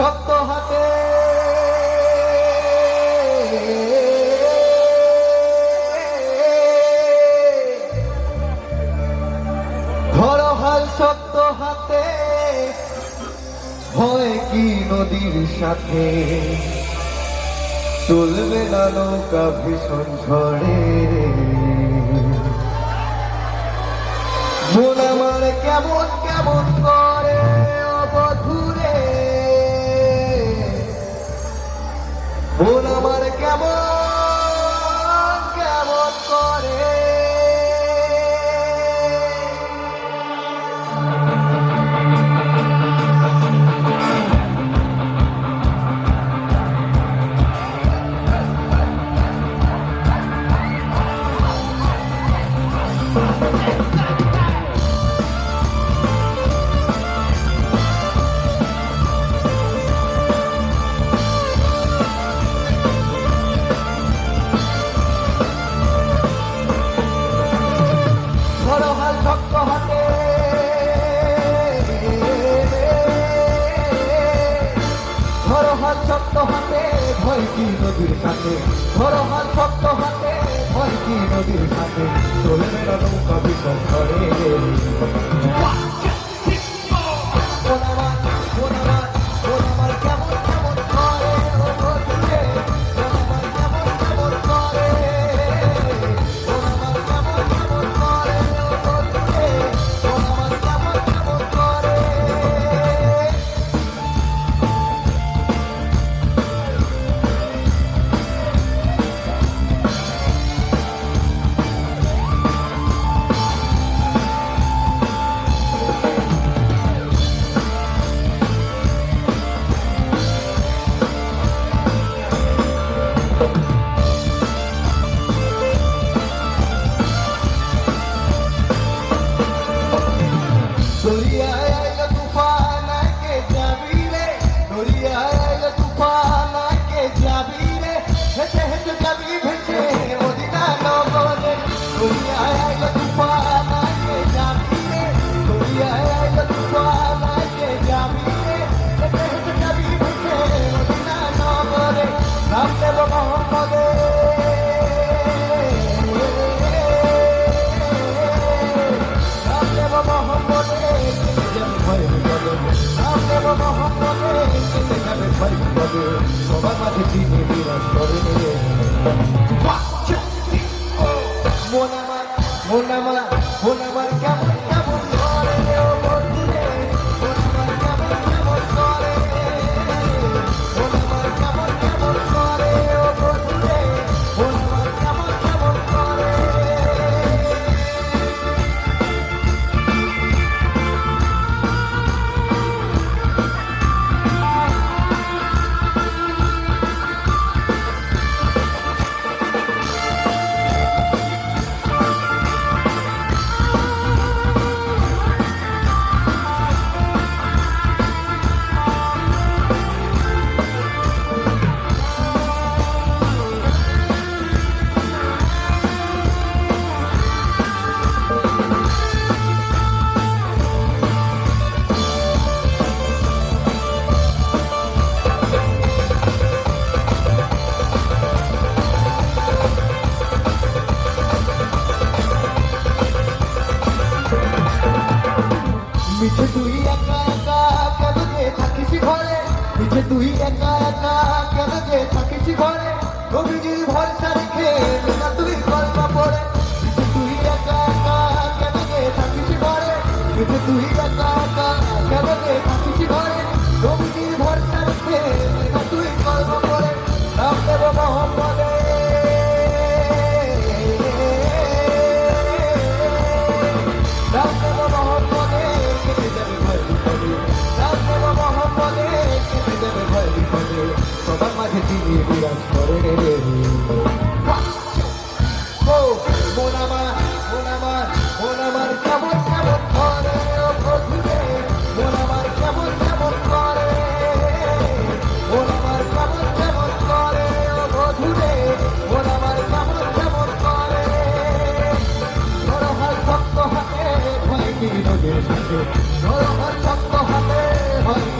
শক্ত হাতে। ধরো হাল শক্ত হাতে হয় কি নদীর সাথে? চলবে না নৌকা ভীষণ ঝড়ে। মন আমার কেমন মন আমার কেমন কেমন করে? Thank হাত শক্ত হাতে, ভয় কি নদীর সাথে? ধরো হাত শক্ত হাতে, ভয় কি নদীর সাথে? চলে মেলা নৌকা বিষম করে। বাংলাদেশি বিরাজ করেনি মিঠে, তুই একা একা কেন যে থাকিস ঘরে? মিঠে, তুই একা একা কেন যে থাকিস ঘরে? নবীজির ভরসা রেখে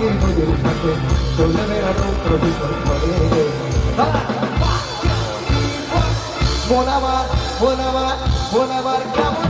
ভেসে চলে বেড়ানো প্রদূষণ করে মন আমার মন আমার মন আমার কেমন